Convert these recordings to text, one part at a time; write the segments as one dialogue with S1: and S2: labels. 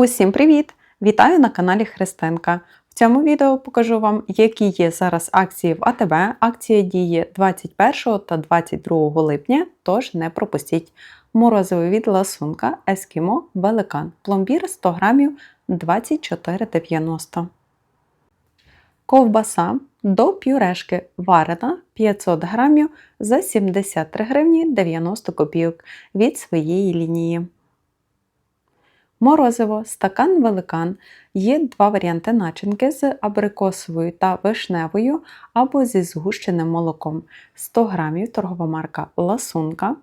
S1: Усім привіт! Вітаю на каналі Христинка. В цьому відео покажу вам, які є зараз акції в АТБ. Акція діє 21 та 22 липня, тож не пропустіть. Морозиво від ласунка Ескімо Великан. Пломбір 100 грамів 24,90. Ковбаса до пюрешки варена 500 грамів за 73 гривні 90 копійок від своєї лінії. Морозиво, стакан великан. Є два варіанти начинки з абрикосовою та вишневою або зі згущеним молоком. 100 грамів торгова марка Ласунка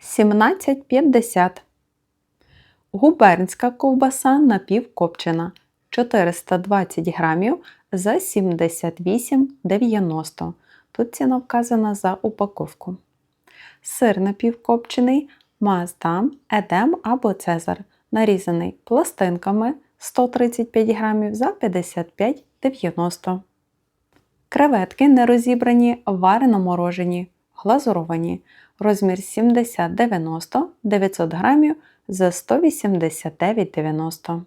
S1: 17,50. Губернська ковбаса напівкопчена 420 грамів за 78,90. Тут ціна вказана за упаковку. Сир напівкопчений Маздам, Едем або Цезар нарізаний пластинками 135 грамів за 55,90 Креветки нерозібрані, варено морожені, глазуровані. Розмір 70-90 900 грамів за 189,90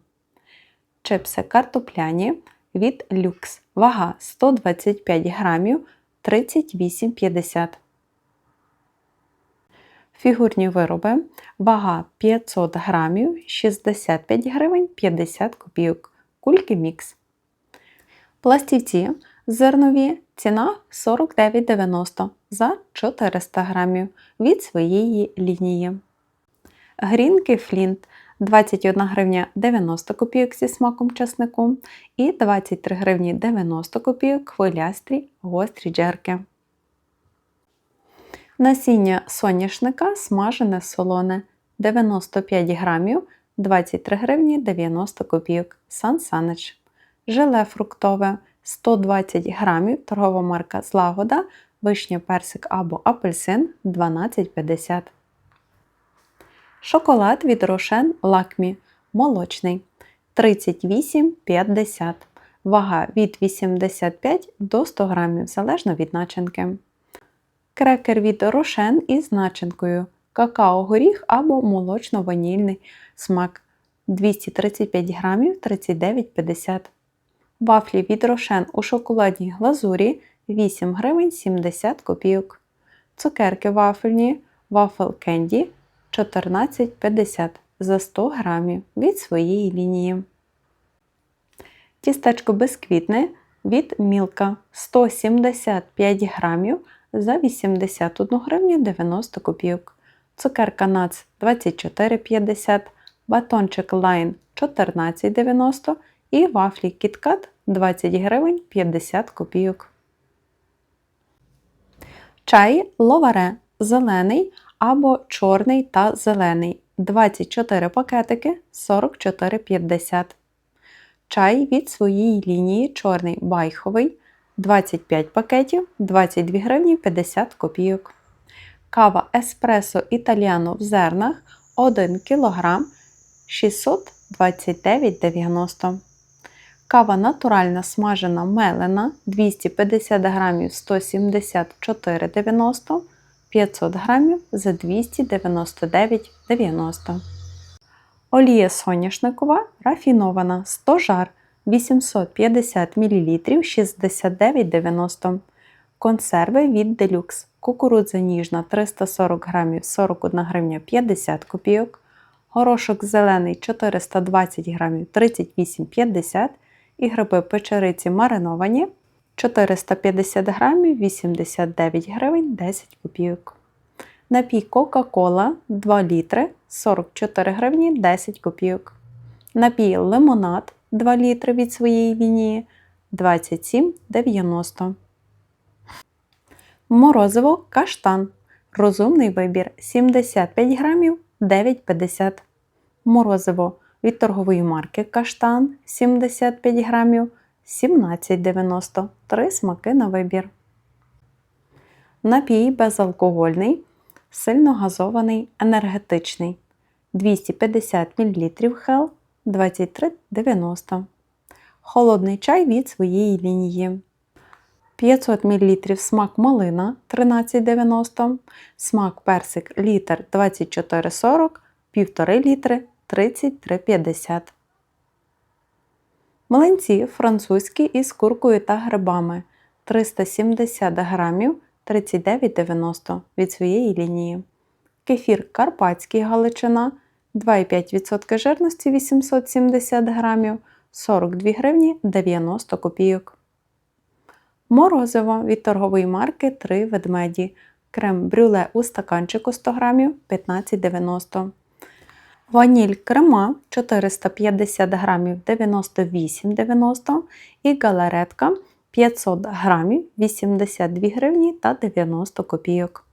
S1: Чипси картопляні від люкс. Вага 125 грамів 38,50 Фігурні вироби. Вага 500 грамів 65 гривень 50 копійок. Кульки мікс. Пластівці зернові ціна 49,90 за 400 грамів від своєї лінії. Грінки флінт 21 гривня 90 копійок зі смаком часнику і 23 гривні 90 копійок хвилястрі гострі джерки. Насіння соняшника смажене солоне 95 грамів 23 гривні 90 копійок Сан Санич. Желе фруктове 120 грамів торгова марка Злагода, вишня персик або апельсин 12,50. Шоколад від Рошен Лакмі молочний 38,50. Вага від 85 до 100 грамів залежно від начинки крекер від рошен із начинкою, какао-горіх або молочно-ванільний смак 235 грамів 39,50 Вафлі від рошен у шоколадній глазурі 8 гривень 70 копійок. Цукерки вафельні вафел кенді 14,50 за 100 грамів від своєї лінії. Тістечко безквітне від Мілка 175 грамів за 81 гривню 90 копійок. Цукерка Нац 24,50, батончик Лайн 14,90 і вафлі KitKat 20 гривень 50 копійок. Чай ловаре зелений або чорний та зелений 24 пакетики 44,50. Чай від своєї лінії чорний байховий 25 пакетів 22 гривні 50 копійок. Кава Еспресо Італіано в зернах 1 кг 629,90 Кава натуральна смажена мелена 250 грамів 174,90 500 грамів за 299,90 Олія соняшникова рафінована 100 жар 850 мл 69,90 Консерви від Deluxe. Кукурудза ніжна 340 г 41 гривня 50 копійок. Горошок зелений 420 г 38,50 і гриби печериці мариновані 450 г 89 гривень 10 копійок. Напій Кока-Кола 2 літри 44 гривні 10 копійок. Напій лимонад 2 літри від своєї лінії 27,90. Морозиво каштан. Розумний вибір 75 грамів 9,50. Морозиво від торгової марки Каштан 75 грамів 17,90. Три смаки на вибір. Напій безалкогольний, сильно газований, енергетичний 250 мл хел 23,90. Холодний чай від своєї лінії. 500 мл смак малина 13,90, смак персик літр 24,40, 1,5 літри 33,50. Млинці французькі із куркою та грибами 370 грамів 39,90 від своєї лінії. Кефір Карпатський Галичина 2,5% жирності 870 грамів 42 гривні 90 копійок. Морозиво від торгової марки 3 ведмеді. Крем брюле у стаканчику 100 грамів 15,90. Ваніль крема 450 грамів 98,90 і галаретка 500 грамів 82 гривні та 90 копійок.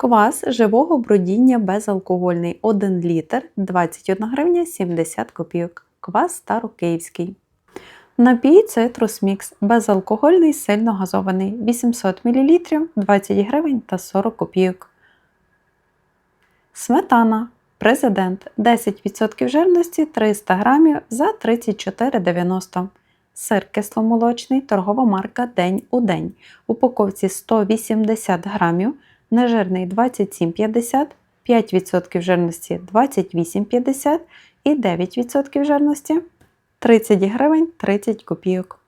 S1: Квас живого бродіння безалкогольний 1 літр 21 гривня 70 копійок. Квас старокиївський. Напій цитрус мікс безалкогольний сильно газований 800 мл 20 гривень та 40 копійок. Сметана. Президент 10% жирності 300 грамів за 34,90 Сир кисломолочний, торгова марка День у день. Упаковці 180 грамів, нежирний 27,50, 5% жирності 28,50 і 9% жирності 30 гривень 30 копійок.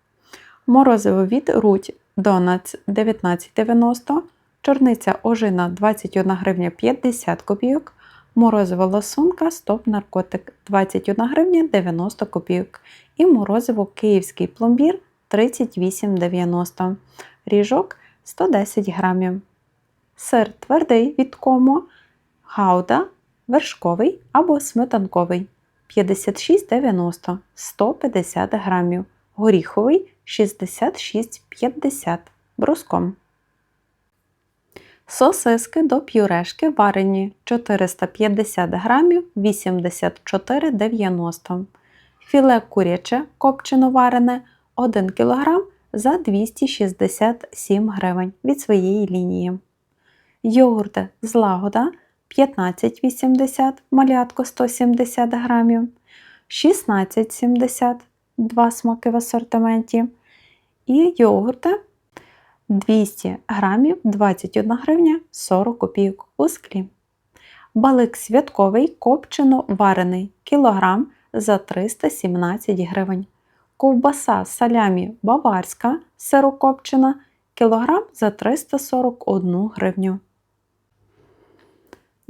S1: Морозиво від Рудь Донатс 19,90, чорниця ожина 21 гривня 50 копійок, морозиво ласунка стоп наркотик 21 гривня 90 копійок і морозиво київський пломбір 38,90, ріжок 110 грамів. Сир твердий від комо, гауда, вершковий або сметанковий 56,90 150 грамів, горіховий 66,50 бруском. Сосиски до пюрешки варені 450 грамів 84,90 Філе куряче копчено варене 1 кг за 267 гривень від своєї лінії. Йогурти злагода 15,80 малятко 170 грамів, 16,70 два смаки в асортименті. І йогурти 200 грамів 21 гривня 40 копійок у склі. Балик святковий копчено варений кілограм за 317 гривень. Ковбаса салямі баварська сирокопчена кілограм за 341 гривню.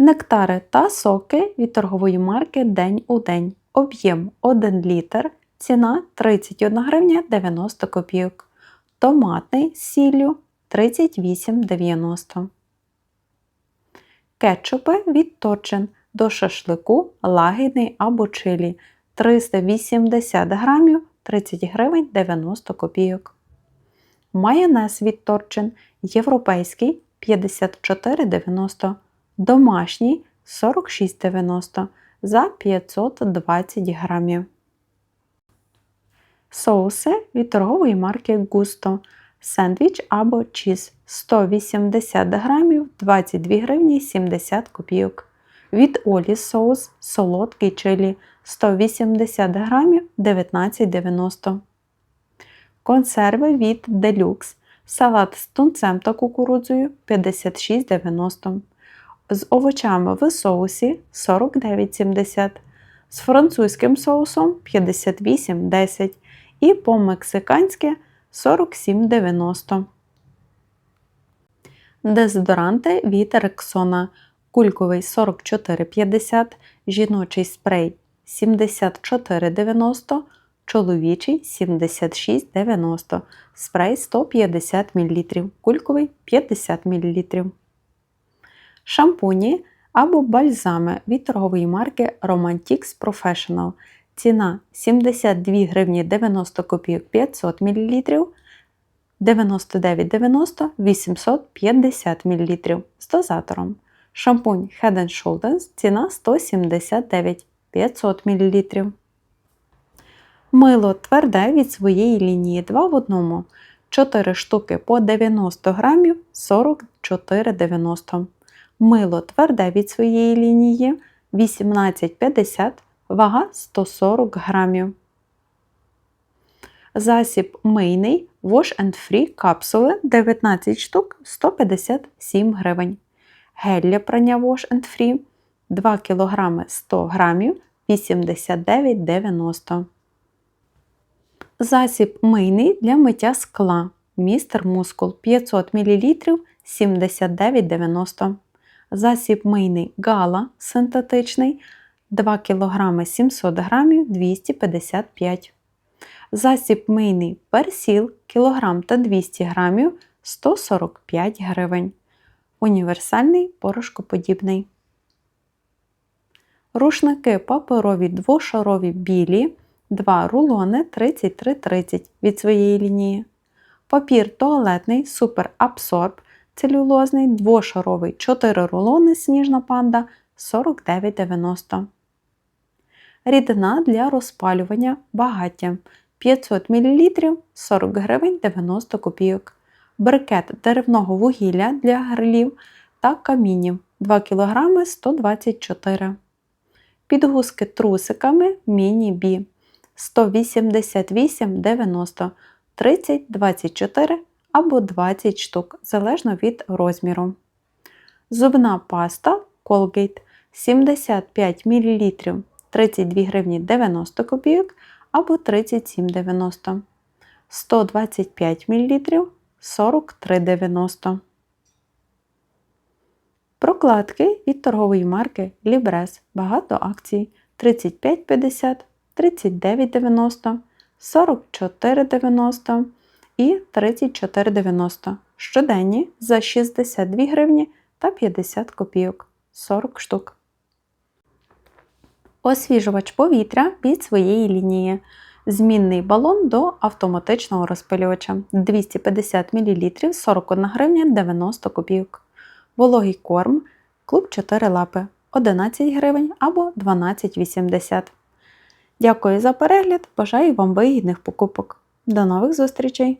S1: Нектари та соки від торгової марки День у день. Об'єм 1 літр, ціна 31 гривня 90 копійок. Томатний з сіллю 38,90. Кетчупи від Торчин до шашлику лагідний або чилі 380 грамів 30 гривень 90 копійок. Майонез від європейський 54,90 домашній 46,90 за 520 грамів. Соуси від торгової марки Густо. Сендвіч або чіз 180 грамів 22 гривні 70 копійок. Від Олі соус солодкий чилі 180 грамів 19,90 Консерви від Deluxe. Салат з тунцем та кукурудзою 56,90 з овочами в соусі 49,70, з французьким соусом 58,10 і по-мексиканськи 47,90. Дезодоранти від Рексона. Кульковий 44,50, жіночий спрей 74,90, чоловічий 76,90, спрей 150 мл, кульковий 50 мл. Шампуні або бальзами від торгової марки Romantix Professional. Ціна 72 гривні 90 копійок 500 мл, 99,90 850 мл з дозатором. Шампунь Head Shoulders ціна 179 500 мл. Мило тверде від своєї лінії 2 в 1. 4 штуки по 90 грамів 44,90 Мило тверде від своєї лінії. 18,50 вага 140 грамів. Засіб мийний. Wash and Free капсули. 19 штук. 157 гривень. Гель для прання Wash and Free. 2 кг 100 грамів. 89,90 Засіб мийний для миття скла. Містер Мускул. 500 мл 79,90. Засіб мийний гала синтетичний 2 кг 700 г 255 Засіб мийний персіл кілограм та 200 г 145 гривень. Універсальний порошкоподібний. Рушники паперові двошарові білі 2 рулони 33,30 від своєї лінії. Папір туалетний Absorb целюлозний двошаровий 4 рулони сніжна панда 49,90. Рідина для розпалювання багаття 500 мл 40 гривень 90 копійок. Брикет деревного вугілля для грилів та камінів 2 кг 124 Підгузки трусиками міні-бі 188,90 30, 24 або 20 штук, залежно від розміру. Зубна паста Colgate 75 мл 32 гривні 90 копійок або 37,90 125 мл 43,90 Прокладки від торгової марки Libres. Багато акцій 35,50, 39,90, 44,90 і 34,90. Щоденні за 62 гривні та 50 копійок 40 штук. Освіжувач повітря від своєї лінії. Змінний балон до автоматичного розпилювача 250 мл 41 гривня 90 копійок. Вологий корм клуб 4 лапи 11 гривень або 12,80. Дякую за перегляд. Бажаю вам вигідних покупок. До нових зустрічей!